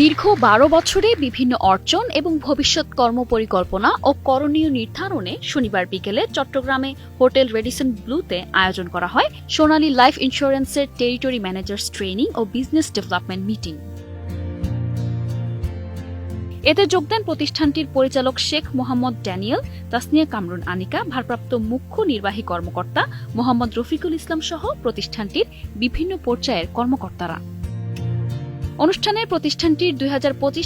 দীর্ঘ বারো বছরে বিভিন্ন অর্জন এবং ভবিষ্যৎ কর্মপরিকল্পনা ও করণীয় নির্ধারণে শনিবার বিকেলে চট্টগ্রামে হোটেল রেডিসন ব্লুতে আয়োজন করা হয় সোনালী লাইফ ইন্স্যুরেন্সের টেরিটরি ম্যানেজার্স ট্রেনিং ও বিজনেস ডেভেলপমেন্ট মিটিং। এতে যোগ দেন প্রতিষ্ঠানটির পরিচালক শেখ মোহাম্মদ ড্যানিয়েল, তাসনিয়া কামরুন আনিকা, ভারপ্রাপ্ত মুখ্য নির্বাহী কর্মকর্তা মোহাম্মদ রফিকুল ইসলাম সহ প্রতিষ্ঠানটির বিভিন্ন পর্যায়ের কর্মকর্তারা। অনুষ্ঠানে প্রতিষ্ঠানটির দুই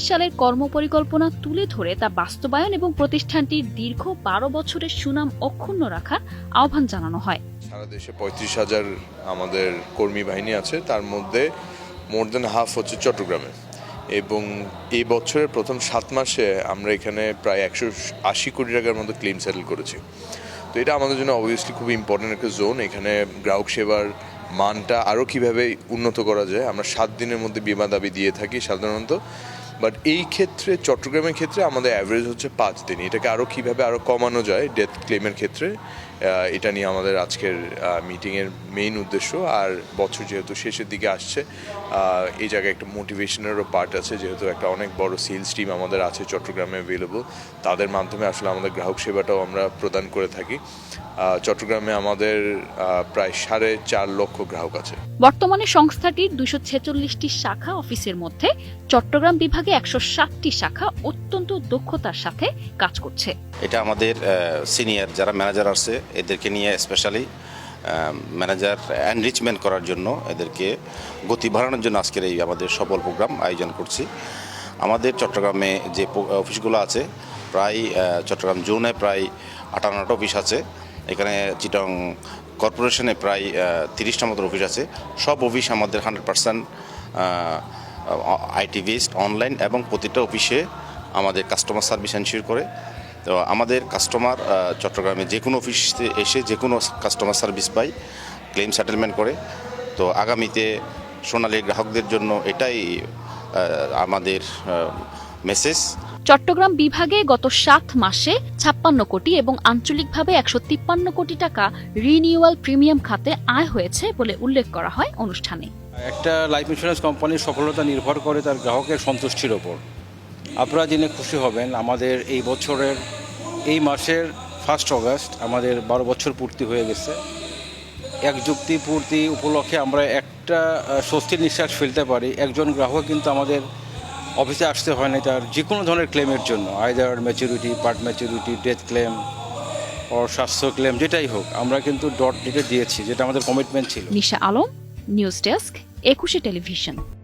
সালের কর্মপরিকল্পনা তুলে ধরে তা বাস্তবায়ন এবং প্রতিষ্ঠানটির দীর্ঘ বারো বছরের সুনাম অক্ষুণ্ণ রাখার আহ্বান জানানো হয়। সারা দেশে পঁয়ত্রিশ হাজার আমাদের কর্মী বাহিনী আছে, তার মধ্যে মোর দেন হাফ হচ্ছে চট্টগ্রামে। এবং এই বছরের প্রথম সাত মাসে আমরা এখানে প্রায় একশো আশি কোটি টাকার মতো ক্লেম সেটেল করেছি। তো এটা আমাদের জন্য অবভিয়াসলি খুব ইম্পর্টেন্ট একটা জোন এখানে গ্রাহক সেবার মানটা আরও কীভাবে উন্নত করা যায়, আমরা সাত দিনের মধ্যে বিমা দাবি দিয়ে থাকি সাধারণত। বাট এই ক্ষেত্রে, চট্টগ্রামের ক্ষেত্রে আমাদের অ্যাভারেজ হচ্ছে পাঁচ দিন। এটাকে আরও কীভাবে আরও কমানো যায় ডেথ ক্লেমের ক্ষেত্রে এটা নিয়ে আমাদের আজকের মিটিংয়ের মেইন উদ্দেশ্য। আর বছর যেহেতু শেষের দিকে আসছে এই জায়গায় একটা মোটিভেশনেরও পার্ট আছে। যেহেতু একটা অনেক বড় সেলস টিম আমাদের আছে চট্টগ্রামে অ্যাভেলেবল তাদের মাধ্যমে আসলে আমাদের গ্রাহক সেবাটাও আমরা প্রদান করে থাকি। চট্টগ্রামে আমাদের প্রায় সাড়ে চার লক্ষ গ্রাহক আছে। বর্তমানে সংস্থাটির দুশো ছেচল্লিশটি শাখা অফিসের মধ্যে চট্টগ্রাম বিভাগে একশো ষাটটি শাখা অত্যন্ত দক্ষতার সাথে কাজ করছে। এটা আমাদের সিনিয়র যারা ম্যানেজার আছে, এদেরকে নিয়ে স্পেশালি ম্যানেজার এনরিচমেন্ট করার জন্য এদেরকে গতি বাড়ানোর জন্য আজকের এই আমাদের সফল প্রোগ্রাম আয়োজন করছি। আমাদের চট্টগ্রামে যে অফিসগুলো আছে, প্রায় চট্টগ্রাম জোনে প্রায় আটান্নটা অফিস আছে। এখানে চিটং কর্পোরেশনে প্রায় তিরিশটা মতো অফিস আছে। সব অফিস আমাদের hundred percent IT based online এবং প্রতিটা অফিসে আমাদের কাস্টমার সার্ভিস এনশিওর করে। তো আমাদের কাস্টমার চট্টগ্রামে যে কোনো অফিসে এসে যে কোনো কাস্টমার সার্ভিস পাই ক্লেম সেটেলমেন্ট করে। তো আগামীতে সোনালী গ্রাহকদের জন্য এটাই আমাদের মেসেজ চট্টগ্রাম বিভাগে গত সাত মাসে ছাপ্পান্ন কোটি এবং আঞ্চলিকভাবে একশো তিপ্পান্ন কোটি টাকা রিনিউয়াল প্রিমিয়াম খাতে আয় হয়েছে বলে উল্লেখ করা হয় অনুষ্ঠানে। একটা লাইফ ইন্স্যুরেন্স কোম্পানির সফলতা নির্ভর করে তার গ্রাহকের সন্তুষ্টির ওপর। আপনারা জেনে খুশি হবেন, আমাদের এই বছরের এই মাসের ফার্স্ট অগাস্ট আমাদের বারো বছর পূর্তি হয়ে গেছে। এক যুক্তি পূর্তি উপলক্ষে আমরা একটা স্বস্তির নিঃশ্বাস ফেলতে পারি। একজন গ্রাহক কিন্তু আমাদের অফিসে আসতে হয় না তার যে কোনো ধরনের ক্লেমের জন্য either maturity part maturity death claim ও স্বাস্থ্য ক্লেম যেটাই হোক, আমরা কিন্তু ডট ডিটে দিয়েছি, যেটা আমাদের কমিটমেন্ট ছিল। Nisha Alam news desk Ekushey television.